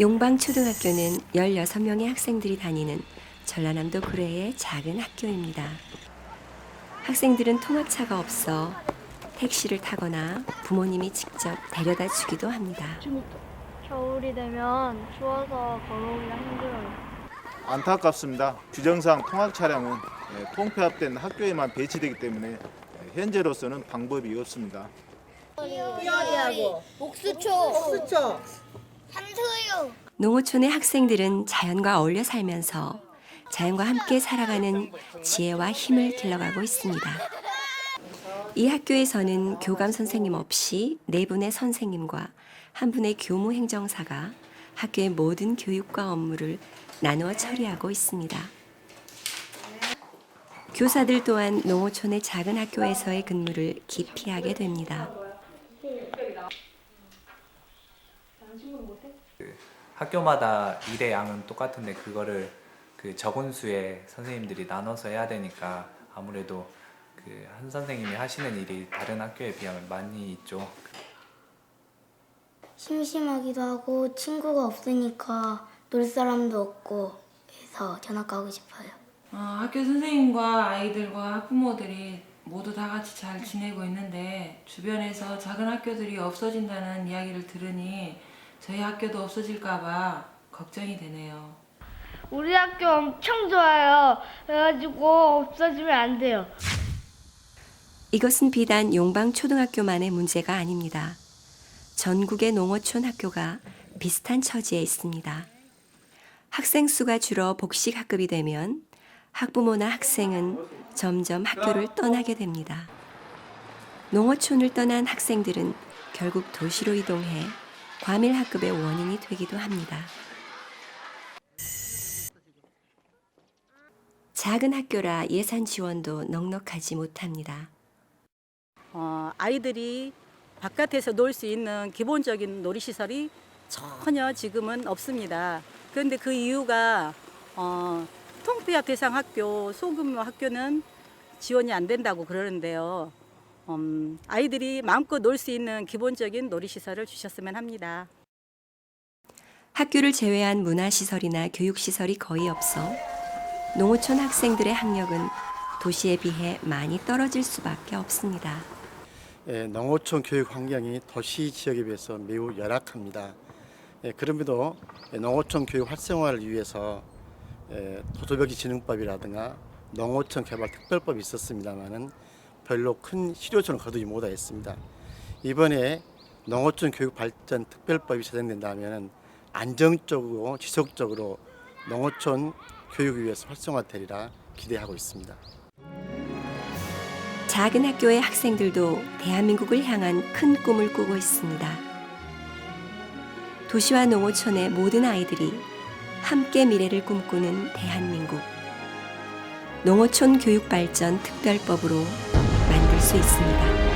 용방초등학교는 16명의 학생들이 다니는 전라남도 구례의 작은 학교입니다. 학생들은 통학차가 없어 택시를 타거나 부모님이 직접 데려다 주기도 합니다. 겨울이 되면 추워서 걸어오기가 힘들어요. 안타깝습니다. 규정상 통학 차량은 예, 통폐합된 학교에만 배치되기 때문에 예, 현재로서는 방법이 없습니다. 목수초, 그렇죠. 삼소유. 농어촌의 학생들은 자연과 어울려 살면서 자연과 함께 살아가는 지혜와 힘을 길러가고 있습니다. 이 학교에서는 교감 선생님 없이 네 분의 선생님과 한 분의 교무 행정사가 학교의 모든 교육과 업무를 나누어 처리하고 있습니다. 교사들 또한 농어촌의 작은 학교에서의 근무를 기피하게 됩니다. 학교마다 일의 양은 똑같은데 그거를 그 적은 수의 선생님들이 나눠서 해야 되니까 아무래도 그 한 선생님이 하시는 일이 다른 학교에 비하면 많이 있죠. 심심하기도 하고 친구가 없으니까 놀 사람도 없고 해서 전학 가고 싶어요. 어, 학교 선생님과 아이들과 학부모들이 모두 다 같이 잘 지내고 있는데 주변에서 작은 학교들이 없어진다는 이야기를 들으니 저희 학교도 없어질까봐 걱정이 되네요. 우리 학교 엄청 좋아요. 그래가지고 없어지면 안 돼요. 이것은 비단 용방 초등학교만의 문제가 아닙니다. 전국의 농어촌 학교가 비슷한 처지에 있습니다. 학생 수가 줄어 복식 학급이 되면 학부모나 학생은 점점 학교를 떠나게 됩니다. 농어촌을 떠난 학생들은 결국 도시로 이동해 과밀 학급의 원인이 되기도 합니다. 작은 학교라 예산 지원도 넉넉하지 못합니다. 어, 아이들이 바깥에서 놀 수 있는 기본적인 놀이시설이 전혀 지금은 없습니다. 그런데 그 이유가 어, 통폐합 대상 학교, 소규모 학교는 지원이 안 된다고 그러는데요. 음, 아이들이 마음껏 놀 수 있는 기본적인 놀이시설을 주셨으면 합니다. 학교를 제외한 문화시설이나 교육시설이 거의 없어 농어촌 학생들의 학력은 도시에 비해 많이 떨어질 수밖에 없습니다. 예, 농어촌 교육 환경이 도시 지역에 비해서 매우 열악합니다. 예, 그럼에도 농어촌 교육 활성화를 위해서 예, 도도벽지 진흥법이라든가 농어촌 개발 특별법이 있었습니다만은 별로 큰 실효성을 거두지 못하였습니다. 이번에 농어촌 교육 발전 특별법이 제정된다면 안정적으로 지속적으로 농어촌 교육을 위해서 활성화되리라 기대하고 있습니다. 작은 학교의 학생들도 대한민국을 향한 큰 꿈을 꾸고 있습니다. 도시와 농어촌의 모든 아이들이 함께 미래를 꿈꾸는 대한민국. 농어촌 교육 발전 특별법으로 수 있습니다.